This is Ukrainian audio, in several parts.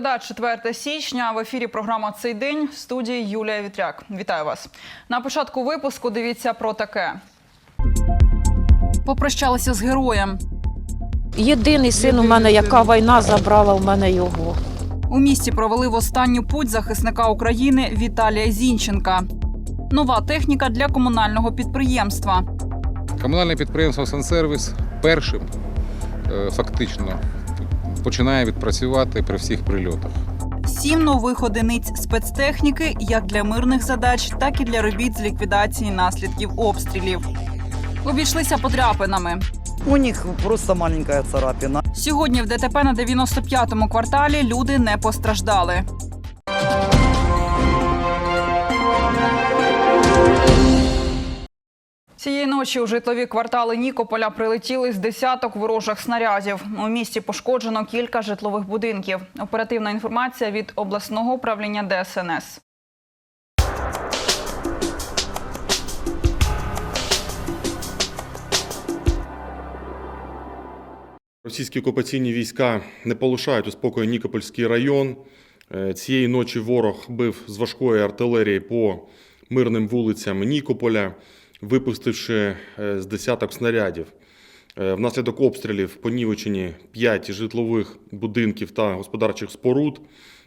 Середа, 4 січня. В ефірі програма Цей день в студії Юлія Вітряк. Вітаю вас. На початку випуску дивіться про таке. Попрощалися з героєм. Єдиний син у мене, яка війна забрала у мене його. У місті провели в останню путь захисника України Віталія Зінченка. Нова техніка для комунального підприємства. Комунальне підприємство «Сансервіс» першим е, фактично починає відпрацювати при всіх прильотах. Сім нових одиниць спецтехніки як для мирних задач, так і для робіт з ліквідації наслідків обстрілів. Обійшлися подряпинами. У них просто маленька царапина. Сьогодні в ДТП на 95-му кварталі люди не постраждали. Цієї ночі у житлові квартали Нікополя прилетіли з десяток ворожих снарядів. У місті пошкоджено кілька житлових будинків. Оперативна інформація від обласного управління ДСНС. Російські окупаційні війська не полишають у спокою Нікопольський район. Е, Цієї ночі ворог бив з важкої артилерії по мирним вулицям Нікополя, випустивши е, з десяток снарядів. Е, Внаслідок обстрілів понівечені 5 житлових будинків та господарчих споруд,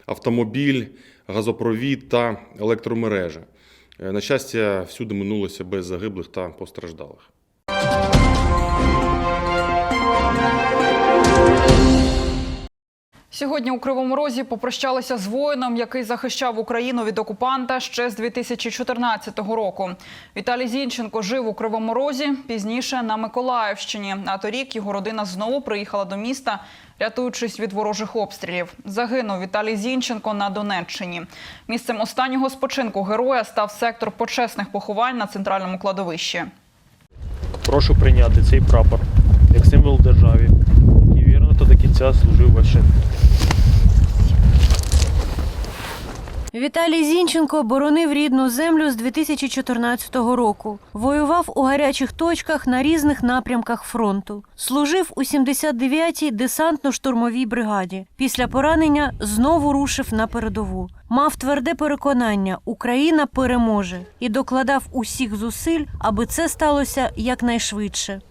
автомобіль, газопровід та електромережа. Е, На щастя, всюди минулося без загиблих та постраждалих. Сьогодні у Кривому Розі попрощалися з воїном, який захищав Україну від окупанта ще з 2014 року. Віталій Зінченко жив у Кривому Розі, пізніше на Миколаївщині. А торік його родина знову приїхала до міста, рятуючись від ворожих обстрілів. Загинув Віталій Зінченко на Донеччині. Місцем останнього спочинку героя став сектор почесних поховань на центральному кладовищі. Прошу прийняти цей прапор як символ та до кінця служив вашим. Віталій Зінченко боронив рідну землю з 2014 року. Воював у гарячих точках на різних напрямках фронту. Служив у 79-й десантно-штурмовій бригаді. Після поранення знову рушив на передову. Мав тверде переконання, Україна переможе і докладав усіх зусиль, аби це сталося якнайшвидше.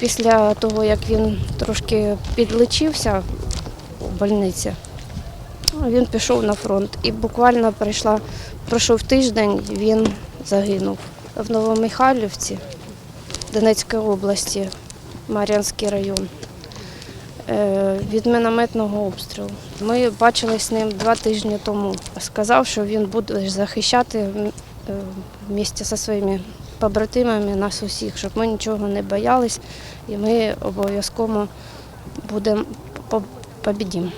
Після того, як він трошки підлечився у больниці, він пішов на фронт. І буквально прийшла, пройшов тиждень, він загинув. В Новомихайлівці Донецької області, Мар'янський район, е, від мінометного обстрілу. Ми бачились з ним два тижні тому. Сказав, що він буде захищати е, місті зі своїми побратимами нас усіх, щоб ми нічого не боялись, і ми обов'язково будемо по- побідімо.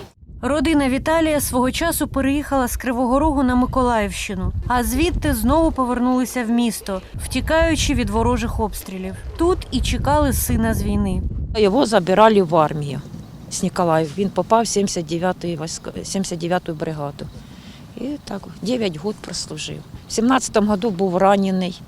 Родина Віталія свого часу переїхала з Кривого Рогу на Миколаївщину, а звідти знову повернулися в місто, втікаючи від ворожих обстрілів. Тут і чекали сина з війни. Його забирали в армію з Ніколаїв. Він попав в 79-ю військо- 79-ю бригаду. І так 9 років прослужив. В 17-му году був ранений.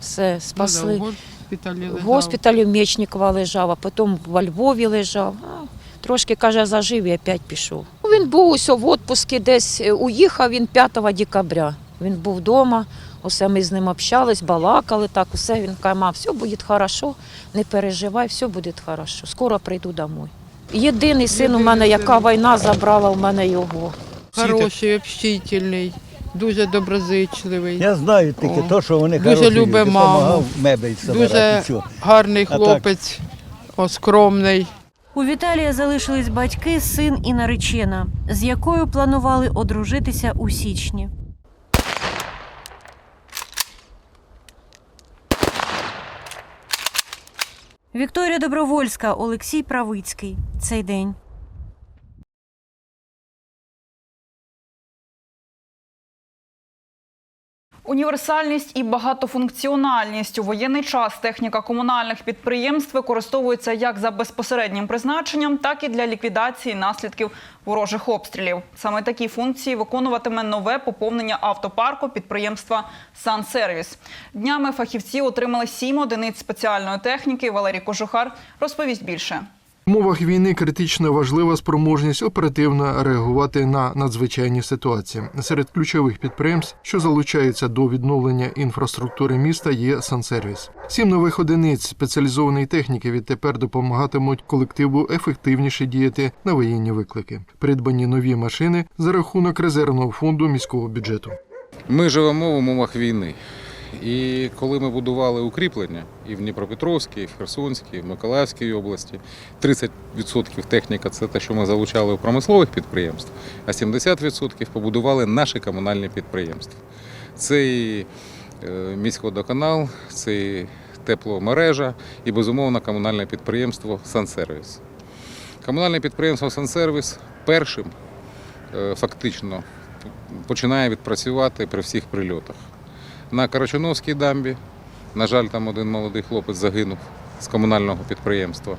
Все, спасли. Ну, да, в госпіталі В госпіталі в Мечникова лежав, а потім во Львові лежав. А, Трошки, каже, зажив і опять пішов. Він був ось в відпустці десь, е, уїхав він 5 декабря. Він був вдома, усе ми з ним общались, балакали так, усе. Він каже, все буде хорошо, не переживай, все буде хорошо. Скоро прийду домой. Єдиний син у мене, яка війна забрала у мене його. Хороший, общительний, дуже доброзичливий, Я знаю тільки О. то, що вони Дуже хороші, любить люди, маму. допомагав мебель собирати. дуже і гарний так. хлопець, о, скромний. У Віталія залишились батьки, син і наречена, з якою планували одружитися у січні. Вікторія Добровольська, Олексій Правицький. Цей день. Універсальність і багатофункціональність у воєнний час техніка комунальних підприємств використовується як за безпосереднім призначенням, так і для ліквідації наслідків ворожих обстрілів. Саме такі функції виконуватиме нове поповнення автопарку підприємства «Сансервіс». Днями фахівці отримали сім одиниць спеціальної техніки. Валерій Кожухар розповість більше. В умовах війни критично важлива спроможність оперативно реагувати на надзвичайні ситуації. Серед ключових підприємств, що залучаються до відновлення інфраструктури міста, є Сансервіс. Сім нових одиниць спеціалізованої техніки відтепер допомагатимуть колективу ефективніше діяти на воєнні виклики. Придбані нові машини за рахунок резервного фонду міського бюджету. Ми живемо в умовах війни. І коли ми будували укріплення і в Дніпропетровській, і в Херсонській, і в Миколаївській області, 30% техніка це те, що ми залучали у промислових підприємств, а 70% побудували наші комунальні підприємства. Це і е, міськводоканал, це і тепломережа і, безумовно, комунальне підприємство Сансервіс. Комунальне підприємство Сансервіс першим е, фактично починає відпрацювати при всіх прильотах. На Карачуновській дамбі, на жаль, там один молодий хлопець загинув з комунального підприємства.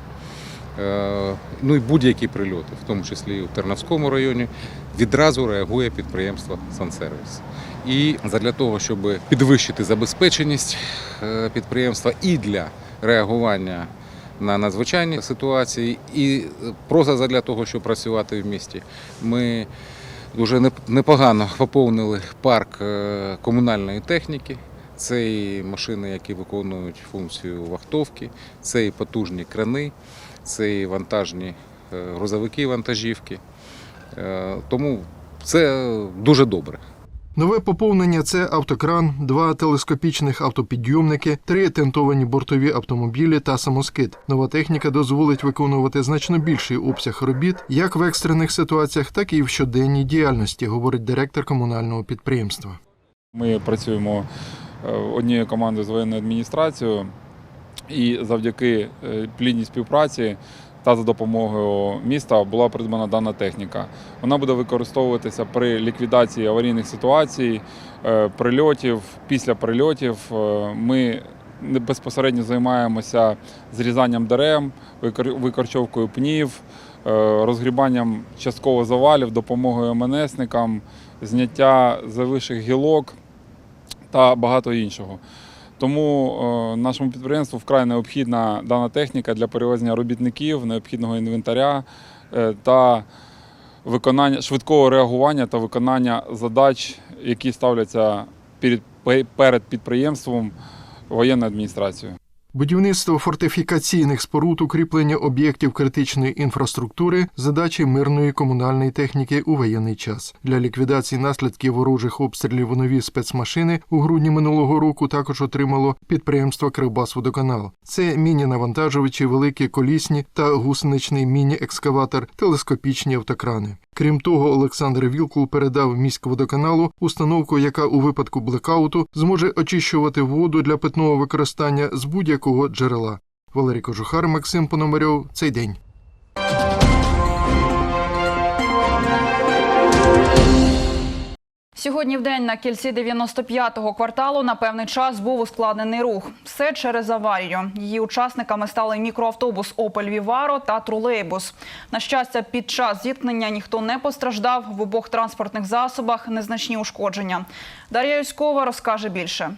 Е, Ну і будь-які прильоти, в тому числі і у Тернавському районі, відразу реагує підприємство Сансервіс. І для того, щоб підвищити забезпеченість е, підприємства і для реагування на надзвичайні ситуації, і просто для того, щоб працювати в місті, ми дуже непогано поповнили парк е, комунальної техніки. Це і машини, які виконують функцію вахтовки, це і потужні крани, це і вантажні е, грузовики, вантажівки. Е, Тому це дуже добре. Нове поповнення це автокран, два телескопічних автопідйомники, три тентовані бортові автомобілі та самоскид. Нова техніка дозволить виконувати значно більший обсяг робіт як в екстрених ситуаціях, так і в щоденній діяльності, говорить директор комунального підприємства. Ми працюємо е, однією командою з воєнною адміністрацією, і завдяки е, плідній співпраці та за допомогою міста була придбана дана техніка. Вона буде використовуватися при ліквідації аварійних ситуацій, е, прильотів. Після прильотів е, ми безпосередньо займаємося зрізанням дерев, викор- викорчовкою пнів, е, розгрібанням частково завалів, допомогою МНСникам, зняття завиших гілок та багато іншого. Тому е, нашому підприємству вкрай необхідна дана техніка для перевезення робітників, необхідного інвентаря е, та виконання швидкого реагування та виконання задач, які ставляться перед, підприємством воєнною адміністрацією. Будівництво фортифікаційних споруд, укріплення об'єктів критичної інфраструктури задачі мирної комунальної техніки у воєнний час. Для ліквідації наслідків ворожих обстрілів нові спецмашини у грудні минулого року також отримало підприємство Кривбасводоканал. Це міні-навантажувачі, великі колісні та гусеничний міні-екскаватор, телескопічні автокрани. Крім того, Олександр Вілкул передав міськводоканалу установку, яка у випадку блекауту зможе очищувати воду для питного використання з будь-якого джерела. Валерій Кожухар, Максим Пономарьов. Цей день. Сьогодні в день на кільці 95-го кварталу на певний час був ускладнений рух. Все через аварію. Її учасниками стали мікроавтобус «Опель Віваро» та тролейбус. На щастя, під час зіткнення ніхто не постраждав. В обох транспортних засобах незначні ушкодження. Дар'я Юськова розкаже більше.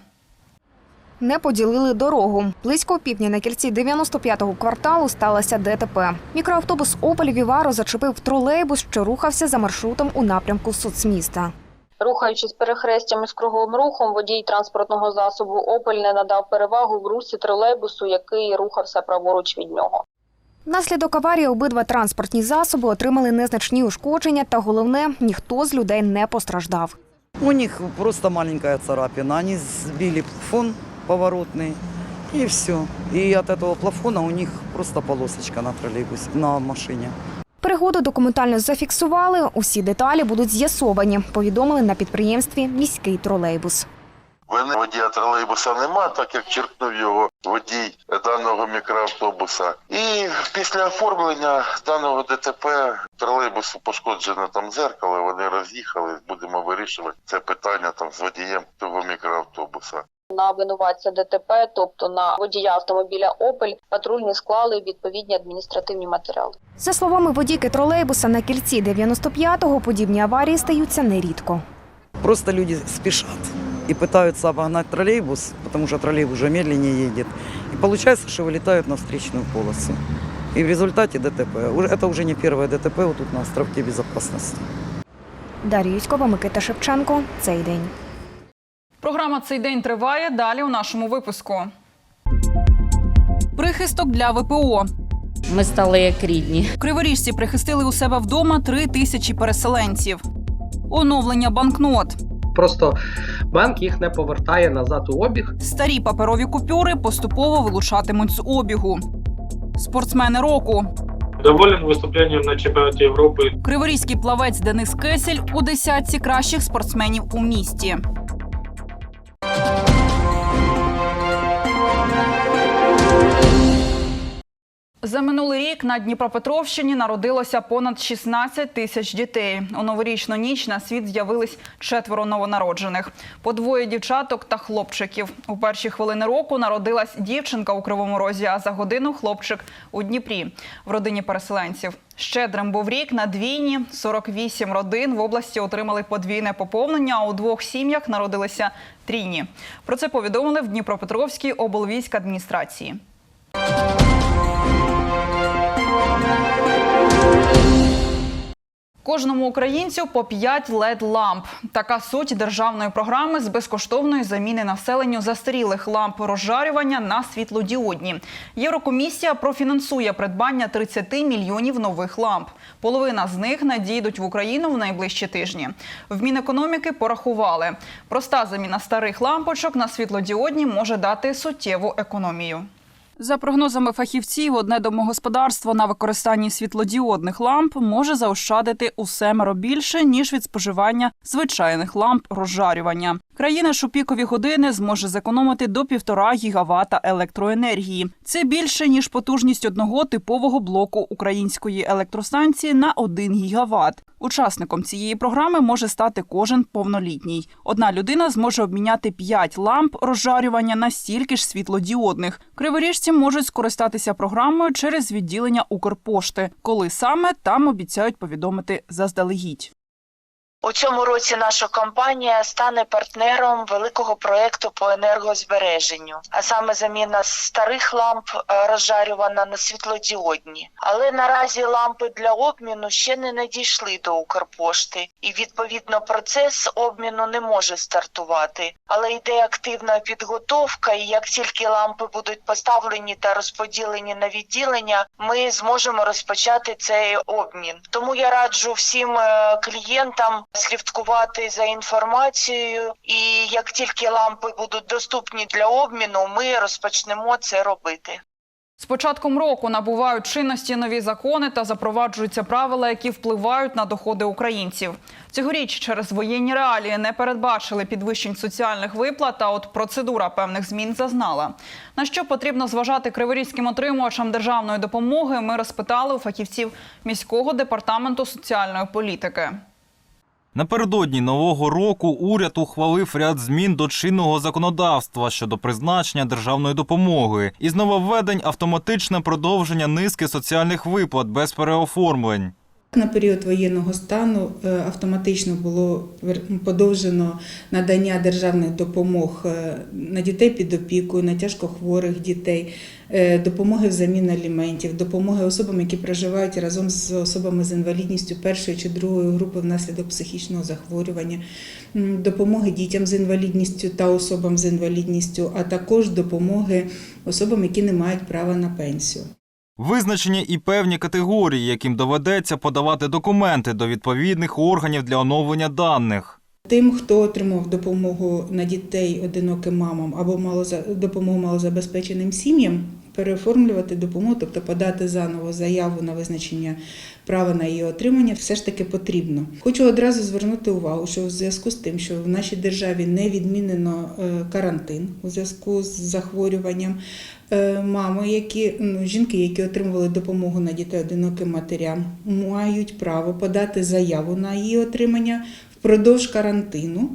Не поділили дорогу. Близько півдня на кільці 95-го кварталу сталося ДТП. Мікроавтобус «Опель Віваро» зачепив тролейбус, що рухався за маршрутом у напрямку соцміста. Рухаючись перехрестями з круговим рухом, водій транспортного засобу Опель не надав перевагу в русі тролейбусу, який рухався праворуч від нього. Внаслідок аварії обидва транспортні засоби отримали незначні ушкодження, та головне, ніхто з людей не постраждав. У них просто маленькая царапина. Они сбили плафон поворотный, и все. И от этого плафона у них просто полосочка на троллейбусе, на машине. Пригоду документально зафіксували. Усі деталі будуть з'ясовані. Повідомили на підприємстві міський тролейбус. Вини водія тролейбуса нема, так як черкнув його водій даного мікроавтобуса. І після оформлення даного ДТП тролейбусу пошкоджено там зеркало, вони роз'їхали. Будемо вирішувати це питання там з водієм того мікроавтобуса На винуватця ДТП, тобто на водія автомобіля Опель, патрульні склали відповідні адміністративні матеріали. За словами водійки тролейбуса, на кільці 95-го подібні аварії стаються нерідко. Просто люди спешат и пытаются обогнать троллейбус, потому что троллейбус уже медленнее едет. И получается, что вылетают на встречную полосу. И в результате ДТП. Уже- Это уже не первое ДТП вот тут на островке безопасности. Дар'я Юськова, Микита Шевченко. Цей день. Програма цей день триває. Далі у нашому випуску. Прихисток для ВПО. Ми стали як рідні. Криворіжці прихистили у себе вдома три тисячі переселенців. Оновлення банкнот. Просто банк їх не повертає назад у обіг. Старі паперові купюри поступово вилучатимуть з обігу. Спортсмени року. Доволен виступленням на чемпіонаті Європи. Криворізький плавець Денис Кесель у десятці кращих спортсменів у місті. За минулий рік на Дніпропетровщині народилося понад 16 тисяч дітей. У новорічну ніч на світ з'явились четверо новонароджених. По двоє дівчаток та хлопчиків. У перші хвилини року народилась дівчинка у Кривому Розі, а за годину хлопчик у Дніпрі в родині переселенців. Щедрим був рік на двійні. 48 родин в області отримали подвійне поповнення. А у двох сім'ях народилися трійні. Про це повідомили в Дніпропетровській облвійській адміністрації. Кожному українцю по 5 led ламп. Така суть державної програми з безкоштовної заміни населенню застарілих ламп розжарювання на світлодіодні. Єврокомісія профінансує придбання 30 мільйонів нових ламп. Половина з них надійдуть в Україну в найближчі тижні. В Мінекономіки порахували. Проста заміна старих лампочок на світлодіодні може дати суттєву економію. За прогнозами фахівців, одне домогосподарство на використанні світлодіодних ламп може заощадити у семеро більше ніж від споживання звичайних ламп розжарювання. Країна ж у пікові години зможе зекономити до півтора гігавата електроенергії. Це більше ніж потужність одного типового блоку української електростанції на 1 гігават. Учасником цієї програми може стати кожен повнолітній. Одна людина зможе обміняти 5 ламп розжарювання на стільки ж світлодіодних. Криворіжці можуть скористатися програмою через відділення Укрпошти. Коли саме там обіцяють повідомити заздалегідь. У цьому році наша компанія стане партнером великого проекту по енергозбереженню, а саме заміна старих ламп е, розжарювана на світлодіодні. Але наразі лампи для обміну ще не надійшли до Укрпошти, і відповідно процес обміну не може стартувати. Але йде активна підготовка, і як тільки лампи будуть поставлені та розподілені на відділення, ми зможемо розпочати цей обмін. Тому я раджу всім е, клієнтам слідкувати за інформацією, і як тільки лампи будуть доступні для обміну, ми розпочнемо це робити. З початком року набувають чинності нові закони та запроваджуються правила, які впливають на доходи українців. Цьогоріч через воєнні реалії не передбачили підвищень соціальних виплат, а от процедура певних змін зазнала. На що потрібно зважати криворізьким отримувачам державної допомоги, ми розпитали у фахівців міського департаменту соціальної політики. Напередодні нового року уряд ухвалив ряд змін до чинного законодавства щодо призначення державної допомоги із нововведень автоматичне продовження низки соціальних виплат без переоформлень. На період воєнного стану е, автоматично було подовжено надання державних допомог е, на дітей під опікою, на тяжкохворих дітей, е, допомоги взамін аліментів, допомоги особам, які проживають разом з особами з інвалідністю першої чи другої групи внаслідок психічного захворювання, допомоги дітям з інвалідністю та особам з інвалідністю, а також допомоги особам, які не мають права на пенсію. Визначені і певні категорії, яким доведеться подавати документи до відповідних органів для оновлення даних. Тим, хто отримав допомогу на дітей одиноким мамам або малоза- допомогу малозабезпеченим сім'ям, переоформлювати допомогу, тобто подати заново заяву на визначення права на її отримання, все ж таки потрібно. Хочу одразу звернути увагу, що в зв'язку з тим, що в нашій державі не відмінено е, карантин у зв'язку з захворюванням. е, Мами, які ну, жінки, які отримували допомогу на дітей одиноким матерям, мають право подати заяву на її отримання впродовж карантину.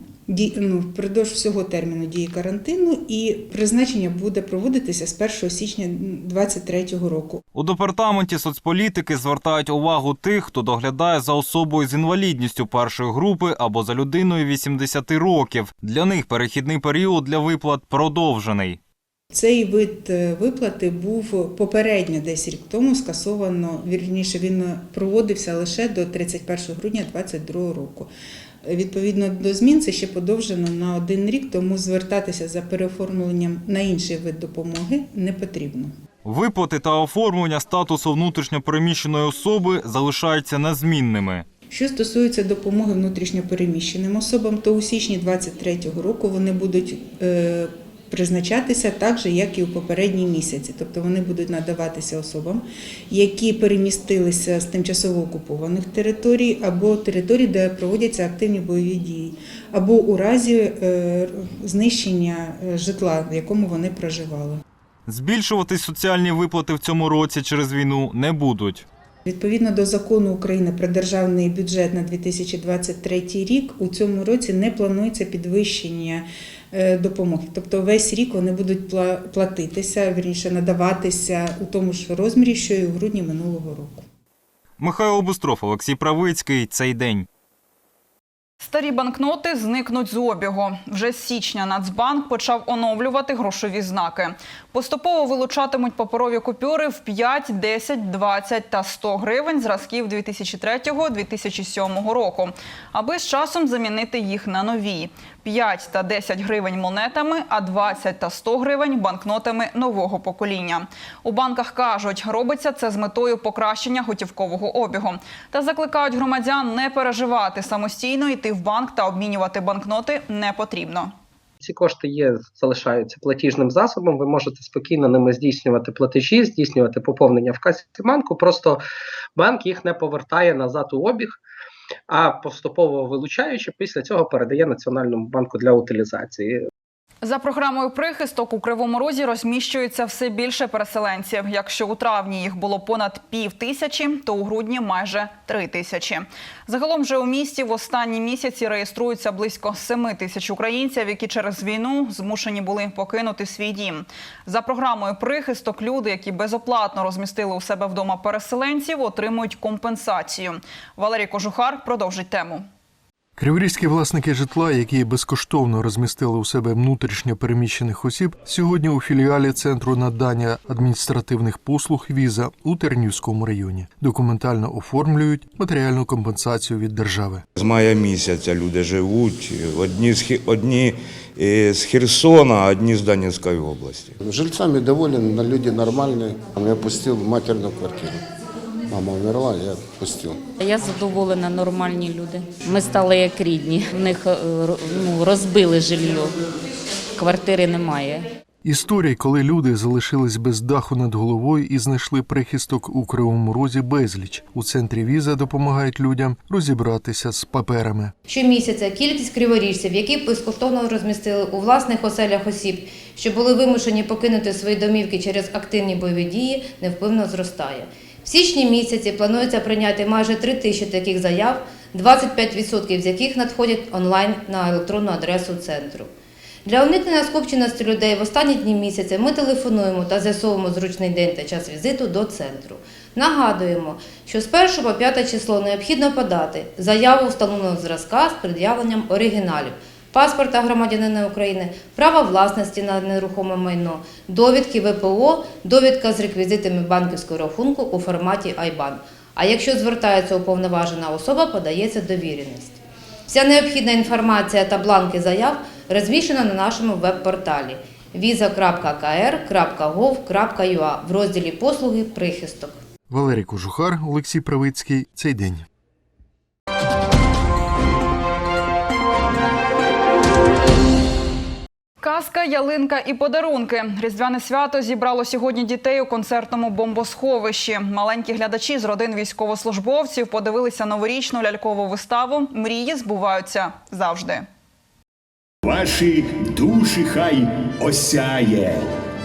Ну, впродовж всього терміну дії карантину, і призначення буде проводитися з 1 січня 2023 року. У департаменті соцполітики звертають увагу тих, хто доглядає за особою з інвалідністю першої групи або за людиною 80 років. Для них перехідний період для виплат продовжений. Цей вид е, виплати був попередньо десь рік тому скасовано. Вірніше він проводився лише до 31 грудня 2022 року. Відповідно до змін це ще подовжено на один рік, тому звертатися за переоформленням на інший вид допомоги не потрібно. Виплати та оформлення статусу внутрішньопереміщеної особи залишаються незмінними. Що стосується допомоги внутрішньопереміщеним особам, то у січні 2023 року вони будуть е, призначатися так же, як і у попередні місяці. Тобто вони будуть надаватися особам, які перемістилися з тимчасово окупованих територій або територій, де проводяться активні бойові дії, або у разі е, знищення е, житла, в якому вони проживали. Збільшувати соціальні виплати в цьому році через війну не будуть. Відповідно до закону України про державний бюджет на 2023 рік, у цьому році не планується підвищення допомоги. Тобто весь рік вони будуть пла- платитися, вірніше надаватися у тому ж розмірі, що і у грудні минулого року. Михайло Бустров, Олексій Правицький. Цей день. Старі банкноти зникнуть з обігу. Вже з січня Нацбанк почав оновлювати грошові знаки. Поступово вилучатимуть паперові купюри в 5, 10, 20 та 100 гривень зразків 2003-2007 року, аби з часом замінити їх на нові. 5 та 10 гривень монетами, а 20 та 100 гривень банкнотами нового покоління. У банках кажуть, робиться це з метою покращення готівкового обігу. Та закликають громадян не переживати самостійно йти в банк та обмінювати банкноти не потрібно. Ці кошти є, залишаються платіжним засобом. Ви можете спокійно ними здійснювати платежі, здійснювати поповнення в касі банку. Просто банк їх не повертає назад у обіг, а поступово вилучаючи, після цього передає Національному банку для утилізації. За програмою прихисток у Кривому Розі розміщується все більше переселенців. Якщо у травні їх було понад пів тисячі, то у грудні майже три тисячі. Загалом же у місті в останні місяці реєструються близько семи тисяч українців, які через війну змушені були покинути свій дім. За програмою прихисток люди, які безоплатно розмістили у себе вдома переселенців, отримують компенсацію. Валерій Кожухар продовжить тему. Криворізькі власники житла, які безкоштовно розмістили у себе внутрішньо переміщених осіб, сьогодні у філіалі центру надання адміністративних послуг віза у Тернівському районі документально оформлюють матеріальну компенсацію від держави. З мая місяця люди живуть. Одні з одні е, з Херсона, а одні з Донецької області. Жильцами доволен, на люди нормальные. Я пустил в матерную квартиру. Мама умерла, я пустил. Я задоволена, нормальні люди. Ми стали як рідні. В них е, ну, розбили жилье. Квартири немає. Історій, коли люди залишились без даху над головою і знайшли прихисток у Кривому Розі безліч. У центрі віза допомагають людям розібратися з паперами. Щомісяця кількість криворіжців, які безкоштовно розмістили у власних оселях осіб, що були вимушені покинути свої домівки через активні бойові дії, невпинно зростає. В січні місяці планується прийняти майже 3 тисячі таких заяв, 25% з яких надходять онлайн на електронну адресу центру. Для уникнення скупченості людей в останні дні місяця ми телефонуємо та з'ясовуємо зручний день та час візиту до центру. Нагадуємо, що з 1 по 5 число необхідно подати заяву встановленого зразка з пред'явленням оригіналів, паспорта громадянина України, права власності на нерухоме майно, довідки ВПО, довідка з реквізитами банківського рахунку у форматі IBAN. А якщо звертається уповноважена особа, подається довіреність. Вся необхідна інформація та бланки заяв розміщена на нашому веб-порталі visa.kr.gov.ua в розділі Послуги прихисток. Валерій Кожухар, Олексій Правицький. Цей день. Казка, ялинка і подарунки. Різдвяне свято зібрало сьогодні дітей у концертному бомбосховищі. Маленькі глядачі з родин військовослужбовців подивилися новорічну лялькову виставу. Мрії збуваються завжди. Ваші душі хай осяє,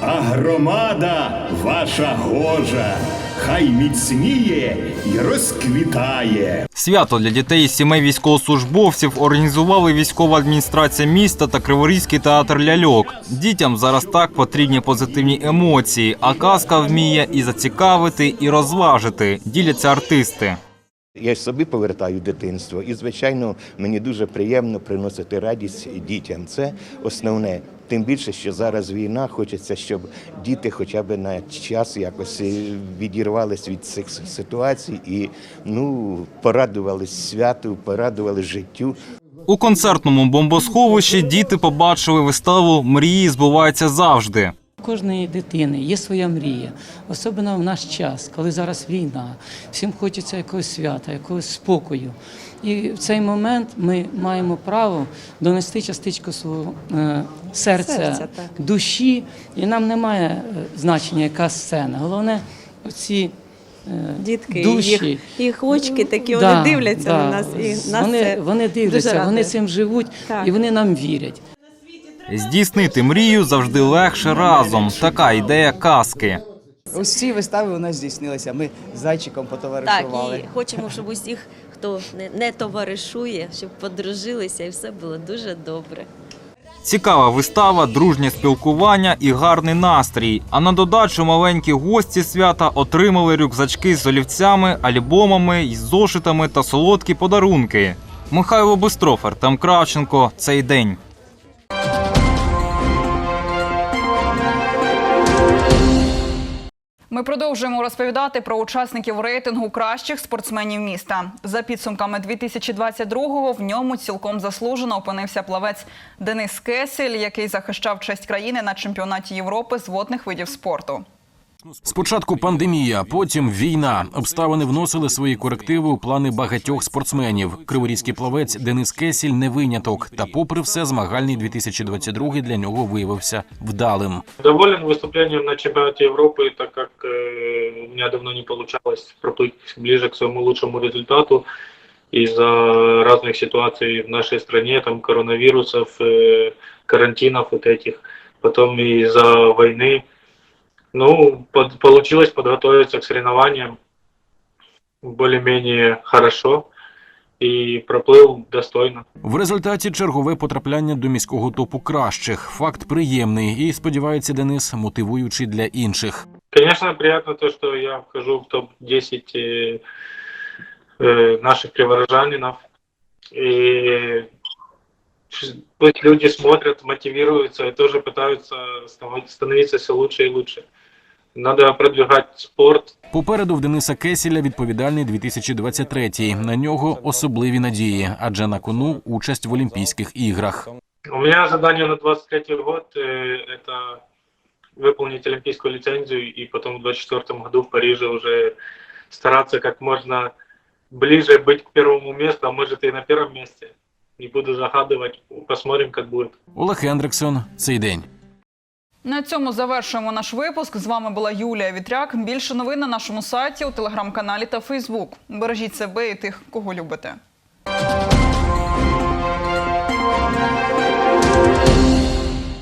а громада ваша гожа, хай міцніє й розквітає. Свято для дітей і сімей військовослужбовців організували військова адміністрація міста та Криворізький театр ляльок. Дітям зараз так потрібні позитивні емоції, а казка вміє і зацікавити, і розважити. Діляться артисти. Я собі повертаю дитинство, і звичайно, мені дуже приємно приносити радість дітям. Це основне. Тим більше, що зараз війна, хочеться, щоб діти хоча б на час якось е, відірвались від цих ситуацій і ну порадувались святу, порадувались життю. У концертному бомбосховищі діти побачили виставу Мрії збуваються завжди. Кожної дитини є своя мрія, особливо в наш час, коли зараз війна. Всім хочеться якогось свята, якогось спокою. І в цей момент ми маємо право донести частичку свого е, серця, Серця, душі, і нам немає е, значення, яка сцена. Головне, оці е, Дітки, душі. їх, їх очки такі, Да, вони дивляться да. на нас. І нас вони, це вони дуже дивляться, вони цим живуть Так. і вони нам вірять. Здійснити мрію завжди легше разом. Така ідея казки. Ось ці вистави у нас здійснилися. Ми з зайчиком Так, і хочемо, щоб усіх, хто не, не товаришує, щоб подружилися і все було дуже добре. Цікава вистава, дружнє спілкування і гарний настрій. А на додачу маленькі гості свята отримали рюкзачки з олівцями, альбомами, із зошитами та солодкі подарунки. Михайло Бистров, Артем Кравченко. Цей день. Ми продовжуємо розповідати про учасників рейтингу кращих спортсменів міста. За підсумками 2022-го в ньому цілком заслужено опинився плавець Денис Кесель, який захищав честь країни на чемпіонаті Європи з водних видів спорту. Спочатку пандемія, потім війна. Обставини вносили свої корективи у плани багатьох спортсменів. Криворізький плавець Денис Кесіль не виняток. Та, попри все, змагальний 2022 для нього виявився вдалим. Доволен выступлением на чемпионате Европы, так как э, у меня давно не получалось проплыть ближе к своему лучшему результату из-за разных ситуаций в нашей стране, там коронавирусов, э, карантинов вот этих, потом из-за войны. Ну, под- получилось подготовиться к соревнованиям более-менее хорошо и проплыл достойно. В результаті чергове потрапляння до міського топу кращих. Факт приємний і сподівається Денис, мотивуючий для інших. Конечно, приятно то, что я вхожу в топ-10 э, э, наших приворожанинов. И ш- пусть люди смотрят, мотивируются и тоже пытаются станов- становиться все лучше и лучше. Надо продвигать спорт. Попереду в Дениса Кесіля відповідальний 2023. На нього особливі надії, адже на кону участь в Олімпійських іграх. У меня задание на 23 год э, это выполнить олимпийскую лицензию и потом в 24 году в Париже уже стараться как можно ближе быть к первому месту, а может и на первом месте. Не буду загадувати. посмотрим, як буде. Олег Хендриксон. Цей день. На цьому завершуємо наш випуск. З вами була Юлія Вітряк. Більше новин на нашому сайті, у телеграм-каналі та Фейсбук. Бережіть себе і тих, кого любите.